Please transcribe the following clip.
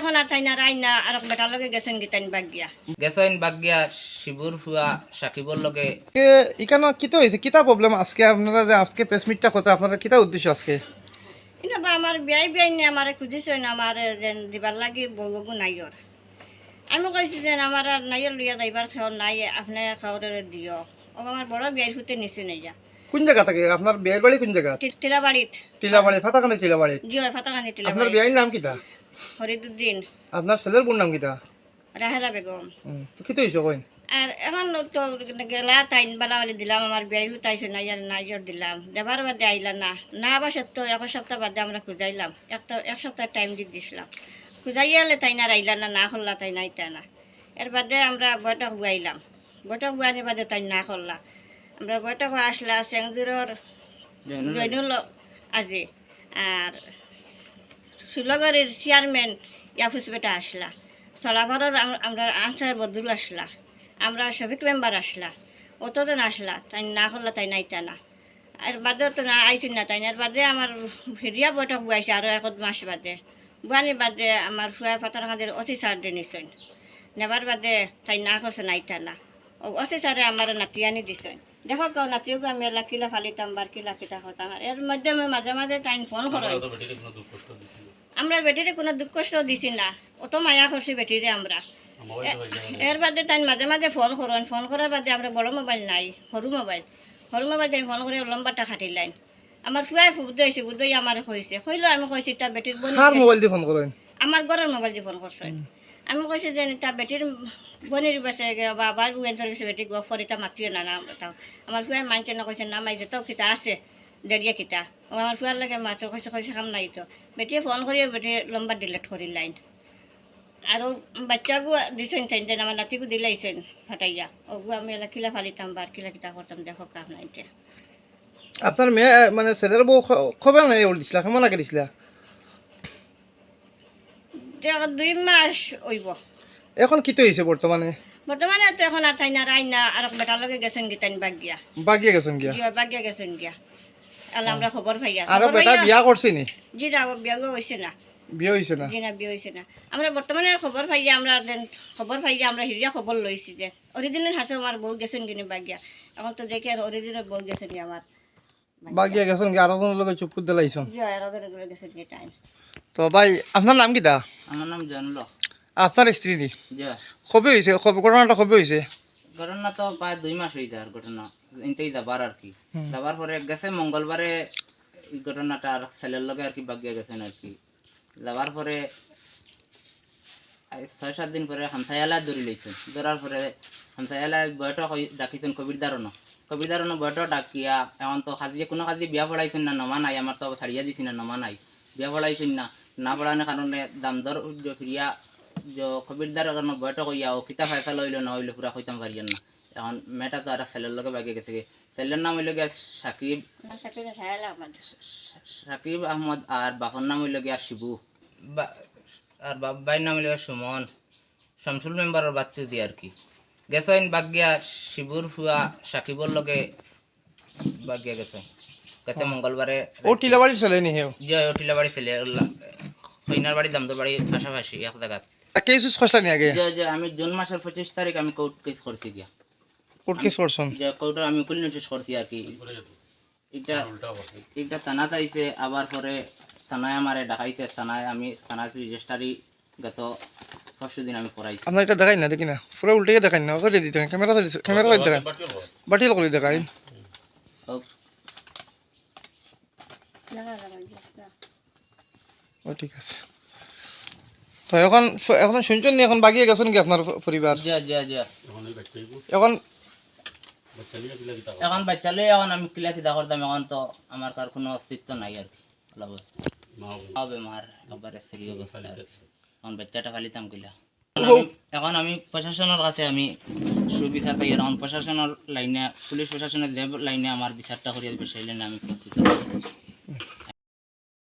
এখন আর তাই না রাই না আর বেটার লগে গেছেন গীতাইন বাগিয়া গেছেন বাগিয়া শিবুর ফুয়া সাকিবর লগে। কিতা হয়েছে কিতা প্রবলেম আজকে আপনারা যে আজকে প্রেস মিটটা কথা আপনারা কিতা উদ্দেশ্য আজকে? বা আমার বিয়াই বিয়াই নিয়ে আমার খুঁজিছেন আমার যেন দিবার লাগি বউগু নাইয়র আমি কইছি যেন আমার আর নাইয়র লইয়া যাইবার নাই আপনি খাওয়ারে দিও ও আমার বড় বিয়াই হতে নিছে নাইয়া। কোন জায়গা থাকে? আপনার বিয়ের বাড়ি কোন জায়গা? টিলাবাড়িত। টিলাবাড়ি ফাতাকান্দি টিলাবাড়ি। জি হয় ফাতাকানি আপনার টিলাবাড়ি। বিয়ের নাম কিতা? হরিদুদ্দিন। আপনার ছেলের বোন নাম কিতা? রাহেলা বেগম। তো কিতা হয়েছে কইন? আর এখন তো গেলা তাইন বেলাওয়ালি দিলাম আমার বিয়াই হুতাইছে নাইয়ার নাইজর দিলাম। দেবার বাদে আইলা না। না বাসার তো এক সপ্তাহ বাদে আমরা খুঁজাইলাম। একটা এক সপ্তাহ টাইম দি দিছিলাম। খুঁজাইয়ালে তাই না আইলা না না করলা তাই না আইতা না। এর বাদে আমরা বৈঠক বুয়াইলাম বৈঠক বুয়ানির বাদে তাই না করলা আমরা বৈঠক আসলা চেংজুরর জৈনুল আজি। আর শিলগরের চেয়ারম্যান ইয়াফুস বেটা আসলা সলাভরের আমরা আনসার বদরু আসলা, আমরা সবিক মেম্বার আসলা অতজন আসলা, তাই না করলা, তাই নাইতা না আর বাদে তো না আইসি না তাই না বাদে আমার ফেরিয়া বৈঠক বুয়াইছে আরও এক মাস বাদে। বুয়ানি বাদে আমার ফুয়া পাতার কাঁদের অসি সার দিয়ে নিছেন, নেবার বাদে তাই না করছে নাইতা না অসি সারে আমার নাতিয়ানি দিছেন। দেখো কেউ নাতিওকে আমি এলা কিলা ফালিতাম বার কিলা কিতা করতাম আর এর মধ্যে আমি মাঝে মাঝে তাই ফোন করেন আমরা বেটিরে কোনো দুঃখ কষ্ট দিছি না। অত মায়া করছি বেটিরে আমরা। এর বাদে তাই মাঝে মাঝে ফোন করেন ফোন করার বাদে আমরা বড় মোবাইল নাই সরু মোবাইল। সরু মোবাইল তাই ফোন করে লম্বাটা খাটিলাইন আমার ফুয়াই বুধইছে বুধই আমার কইছে কইলো আমি কইছি তার বেটির বোন কার মোবাইল দিয়ে ফোন করেন আমার ঘরের মোবাইল দিয়ে ফোন করছে আমি কইছি যে তার বেটির বনির বাসে বা আবার বুয়েন বেটি গো ফরিতা মাতিও না না তাও। আমার ফুয়াই মানছে না কইছে না মাইছে তো খিতা আছে দেরিয়া খিতা। ও আমার ফুয়ার লাগে মাছ কইছে কইছে কাম নাই তো বেটিয়ে ফোন করি বেটি লম্বা ডিলেট করি লাইন। আৰু বাচ্চাগো দিছেন তাই দেন আমার নাতিগো দিলাইছেন ফাটাইয়া। ওগু আমি এলা কিলা ফালিতাম বার কিলা কিতা করতাম দেখো কাম নাই এতিয়া। আপনার মেয়ে মানে ছেলের বউ খ- খবর নাই দিছিলা কেমন আগে দিছিলা? এতিয়া দুই মাস হইব। এখন কিতো হয়েছে বর্তমানে? বর্তমানে তো এখন আর তাই না রাই না আর বেটার লগে গেছেন গীতাইন বাগিয়া বাগিয়ে গেছেন গিয়া? জিয়া বাগিয়া গেছেন গিয়া। আল্লাহ আমরা খবর পাইয়া আর বেটা বিয়া করছে নি? জি না বিয়া গো হয়েছে না। বিয়ে হয়েছে না? জি না বিয়ে হয়েছে না। আমরা বর্তমানে খবর পাইয়া আমরা দেন খবর পাইয়া আমরা হিরিয়া খবর লইছি যে অরিজিনাল হাসে আমার বউ গেছেন কিনি বাগিয়া এখন তো দেখি আর অরিজিনাল বউ গেছেন কি আমার। বাগিয়ে গেছেন গিয়া আরও লোক চুপ করে দিলাইছেন জি এরাদের করে গেছেন কি টাইম তো ভাই আপনার নাম কিতা আমার নাম জানলো আপনার স্ত্রী নি? কবে হয়েছে ঘটনাটা কবে হয়েছে ঘটনা তো প্রায় দুই মাস হয়ে যায় ঘটনা। ইনতেই যাবার আর কি। যাবার পরে গেছে মঙ্গলবারে এই ঘটনাটা আর ছেলের লগে আর কি বাগিয়ে গেছেন আর কি। যাবার পরে ছয় সাত দিন পরে হামসায়ালা ধরি লইছেন ধরার পরে হামসায়ালা বয়টক হই- ডাকিছেন কবির দারণ কবির দারণ বয়টক ডাকিয়া এখন তো খাদি কোনো খাদি বিয়া পড়াইছেন না নমা নাই আমার তো ছাড়িয়া দিছি না নমা নাই। বিয়া পড়াইছেন না। না পড়ানোর কারণে দাম দর ফিরিয়া যে কবিরদার কারণে বয়টক হইয়া ও কিতা ফায়সা লইলো না হইলে পুরা হইতাম পারিয়েন না। এখন মেয়েটা তো আর ছেলের লগে বাগে গেছে গে। ছেলের নাম হইল গিয়া সাকিব সাকিব আহমদ আর বাপর নাম হইল গিয়া শিবু। আর বাবার নাম হইল গিয়া সুমন। শামসুল মেম্বারের বাচ্চু দিয়ে আর কি। গেছেন বাগিয়া শিবুর ফুয়া সাকিবর লগে বাগিয়া গেছে গেছে মঙ্গলবারে ও টিলাবাড়ির ছেলে নি হেও জয় ওটিলা বাড়ি ছেলে হইনার বাড়ি দামদর বাড়ি পাশাপাশি এক জায়গা কেস খসলা নি আগে? যে আমি জুন মাসের পঁচিশ তারিখ আমি কোর্ট কেস করছি গিয়া। কোর্ট কেস করছেন? যে কোর্টে আমি উকিল নোটিশ করছি আর কি। এটা এটা থানাতে আইছে আবার পরে থানায় আমারে ডাকাইছে থানায় আমি থানায় রেজিস্টারি গত পরশু দিন আমি করাইছি। আপনার এটা দেখাই না দেখি না। পুরো উল্টে দেখাই না করে দিতে ক্যামেরা ক্যামেরা করে দেখাই। বাটিল করে দেখাই। ও ঠিক আছে। তো এখন এখন শুনছেন নি? এখন বাগিয়ে গেছেন কি আপনার পরিবার এখন এখন বাচ্চালে এখন আমি কিলা কিতা করতাম এখন তো আমার কার কোনো অস্তিত্ব নাই আর কি একবারে অবস্থা এখন বাচ্চাটা ফালিতাম কিলা। এখন আমি- প্রশাসনের কাছে আমি সুবিচার চাই এখন প্রশাসনের লাইনে পুলিশ প্রশাসনের যে লাইনে আমার বিচারটা করিয়া দেবে সেই লাইনে আমি প্রস্তুত।